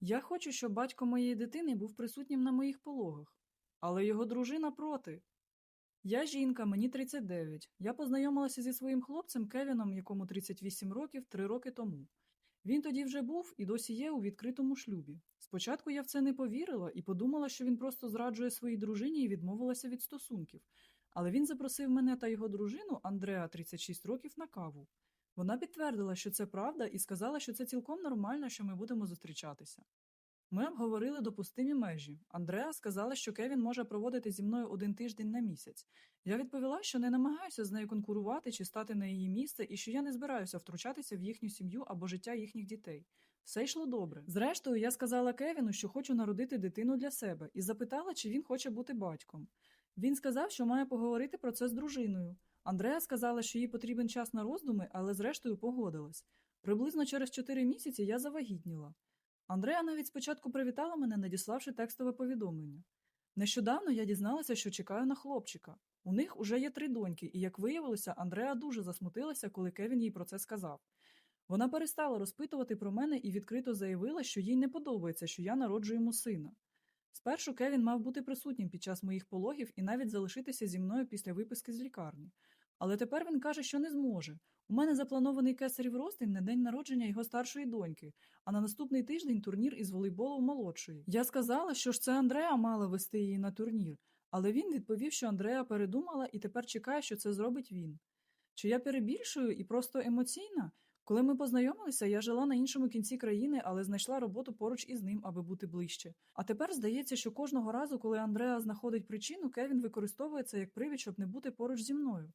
Я хочу, щоб батько моєї дитини був присутнім на моїх пологах, але його дружина проти. Я жінка, мені 39. Я познайомилася зі своїм хлопцем Кевіном, якому 38 років, 3 роки тому. Він тоді вже був і досі є у відкритому шлюбі. Спочатку я в це не повірила і подумала, що він просто зраджує своїй дружині і відмовилася від стосунків. Але він запросив мене та його дружину, Андреа, 36 років, на каву. Вона підтвердила, що це правда, і сказала, що це цілком нормально, що ми будемо зустрічатися. Ми обговорили допустимі межі. Андреа сказала, що Кевін може проводити зі мною один тиждень на місяць. Я відповіла, що не намагаюся з нею конкурувати чи стати на її місце, і що я не збираюся втручатися в їхню сім'ю або життя їхніх дітей. Все йшло добре. Зрештою, я сказала Кевіну, що хочу народити дитину для себе, і запитала, чи він хоче бути батьком. Він сказав, що має поговорити про це з дружиною. Андреа сказала, що їй потрібен час на роздуми, але зрештою погодилась. Приблизно через чотири місяці я завагітніла. Андреа навіть спочатку привітала мене, надіславши текстове повідомлення. Нещодавно я дізналася, що чекаю на хлопчика. У них уже є три доньки, і, як виявилося, Андреа дуже засмутилася, коли Кевін їй про це сказав. Вона перестала розпитувати про мене і відкрито заявила, що їй не подобається, що я народжу йому сина. Спершу Кевін мав бути присутнім під час моїх пологів і навіть залишитися зі мною після виписки з лікарні. Але тепер він каже, що не зможе. У мене запланований кесарів розтин на день народження його старшої доньки, а на наступний тиждень турнір із волейболу молодшої. Я сказала, що ж це Андреа мала вести її на турнір, але він відповів, що Андреа передумала і тепер чекає, що це зробить він. Чи я перебільшую і просто емоційна? Коли ми познайомилися, я жила на іншому кінці країни, але знайшла роботу поруч із ним, аби бути ближче. А тепер здається, що кожного разу, коли Андреа знаходить причину, Кевін використовує це як привід, щоб не бути поруч зі мною.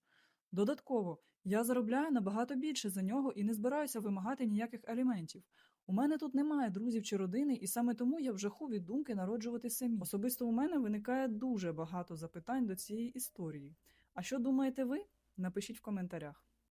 Додатково, я заробляю набагато більше за нього і не збираюся вимагати ніяких аліментів. У мене тут немає друзів чи родини, і саме тому я вжаху жаху від думки народжувати самі. Особисто у мене виникає дуже багато запитань до цієї історії. А що думаєте ви? Напишіть в коментарях.